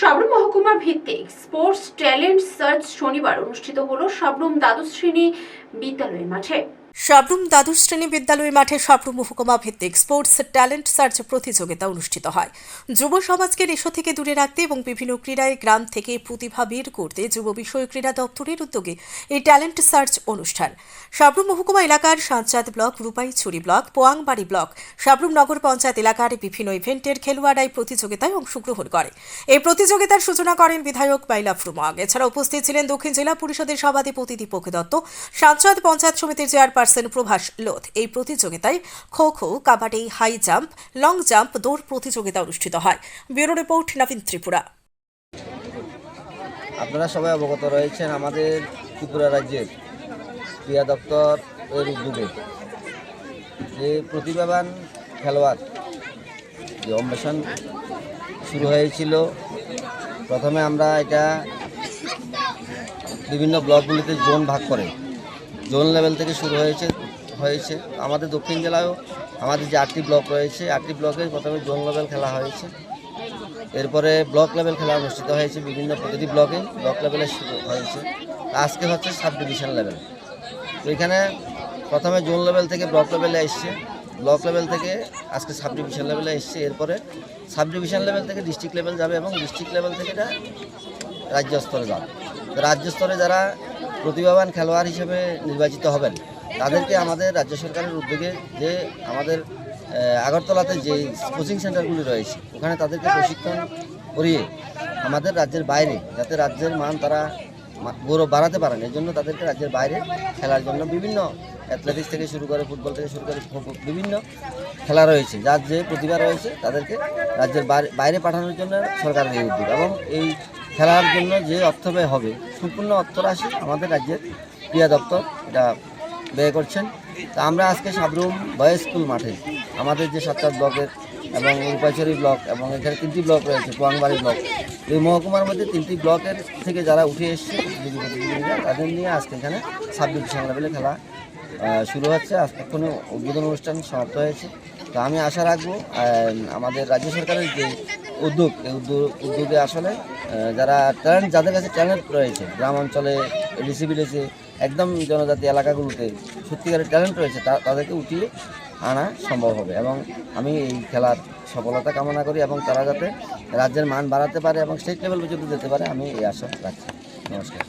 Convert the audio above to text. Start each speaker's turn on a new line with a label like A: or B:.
A: সাবরুম মহকুমার ভিত্তিক sports talent search শনিবার অনুষ্ঠিত হলো সাবরুম দ্বাদশ শ্রেণি বিদ্যালয়ের মাঠে।
B: সাবরুম দ্বাদশ শ্রেণি বিদ্যালয় মাঠে সাবরুম মহকুমা ভিত্তিক স্পোর্টস ট্যালেন্ট সার্চ প্রতিযোগিতা অনুষ্ঠিত হয়। যুব সমাজকে নেশা থেকে দূরে রাখতে এবং বিভিন্ন ক্রীড়ায় গ্রাম থেকে প্রতিভা বের করতে যুব বিষয় ক্রীড়া দপ্তরের উদ্যোগে এই ট্যালেন্ট সার্চ অনুষ্ঠান। সাবরুম মহকুমা এলাকার Sanchat block, Rupaichhari block, Poangbari block, Sabroom Nagar panchayat এলাকার বিভিন্ন ইভেন্টের খেলোয়াড়াই প্রতিযোগিতায় অংশগ্রহণ করে। এই প্রতিযোগিতার সূচনা করেন বিধায়ক বাইলা ফ্রুমাগ এছাড়া উপস্থিত ছিলেন দক্ষিণ জেলা পরিষদের সভাধিপতি দীপক দত্ত সাংসদ পঞ্চায়েত সমিতির চেয়ারপারসন প্রভাস লোধ। এই প্রতিযোগিতায় kho kho, kabaddi, high jump, long jump, দৌড় প্রতিযোগিতা অনুষ্ঠিত হয়। Bureau report, Nabin Tripura.
C: আপনারা সবাই অবগত রয়েছেন আমাদের ত্রিপুরা রাজ্যের ক্রীড়া দপ্তর এর উদ্যোগে যে প্রতিভাবান খেলোয়াড়, যে অন্বেষণ শুরু হয়েছিল, প্রথমে আমরা এটা বিভিন্ন ব্লকগুলিতে জোন ভাগ করে জোন লেভেল থেকে শুরু হয়েছে হয়েছে। আমাদের দক্ষিণ জেলায়ও আমাদের যে আটটি ব্লক রয়েছে, আটটি ব্লকে প্রথমে জোন লেভেল খেলা হয়েছে। এরপরে ব্লক লেভেল খেলা অনুষ্ঠিত হয়েছে বিভিন্ন প্রতিটি ব্লকে, ব্লক লেভেলে শুরু হয়েছে। আজকে হচ্ছে সাব ডিভিশন লেভেল। তো এখানে প্রথমে জোন লেভেল থেকে ব্লক লেভেলে এসছে, ব্লক লেভেল থেকে আজকে সাব ডিভিশন লেভেলে এসছে। এরপরে সাব ডিভিশন লেভেল থেকে ডিস্ট্রিক্ট লেভেল যাবে এবং ডিস্ট্রিক্ট লেভেল থেকে এটা রাজ্য স্তরে যাবে। রাজ্য স্তরে যারা প্রতিভাবান খেলোয়াড় হিসেবে নির্বাচিত হবেন। তাদেরকে আমাদের রাজ্য সরকারের উদ্যোগে যে আমাদের আগরতলাতে যে কোচিং সেন্টারগুলি রয়েছে, ওখানে তাদেরকে প্রশিক্ষণ করিয়ে আমাদের রাজ্যের বাইরে, যাতে রাজ্যের মান তারা গৌরব বাড়াতে পারেন। এর জন্য তাদেরকে রাজ্যের বাইরে খেলার জন্য বিভিন্ন অ্যাথলেটিক্স থেকে শুরু করে ফুটবল থেকে শুরু করে বিভিন্ন খেলা রয়েছে। যার যে প্রতিভা রয়েছে, তাদেরকে রাজ্যের বাইরে পাঠানোর জন্য সরকারের এই উদ্যোগ। এবং এই খেলার জন্য যে অর্থ ব্যয় হবে, সম্পূর্ণ অর্থরাশি আমাদের রাজ্যের ক্রীড়া দপ্তর এটা ব্যয় করছেন। তা আমরা আজকে সাবরুম বয়েজ স্কুল মাঠে আমাদের যে সাতটা ব্লকের এবং রূপাইছড়ি ব্লক এবং এখানে তিনটি ব্লক রয়েছে পোয়াংবাড়ি ব্লক। এই মহকুমার মধ্যে তিনটি ব্লকের থেকে যারা উঠে এসছে তাদের নিয়ে আজকে এখানে সাব ডিভিশন লেভেলে খেলা শুরু হচ্ছে। আজ এক্ষুনি উদ্বোধন অনুষ্ঠান সমাপ্ত হয়েছে। তো আমি আশা রাখব আমাদের রাজ্য সরকারের যে উদ্যোগ এই উদ্যোগ আসলে যারা ট্যালেন্ট যাদের কাছে ট্যালেন্ট রয়েছে, গ্রাম অঞ্চলে বিদেশে একদম জনজাতি এলাকাগুলোতে সত্যিকারের ট্যালেন্ট রয়েছে তাদেরকে উঠিয়ে আনা সম্ভব হবে। এবং আমি এই খেলার সফলতা কামনা করি এবং তারা যাতে রাজ্যের মান বাড়াতে পারে এবং স্টেট লেভেল পর্যন্ত যেতে পারে, আমি এই আশা রাখছি। নমস্কার।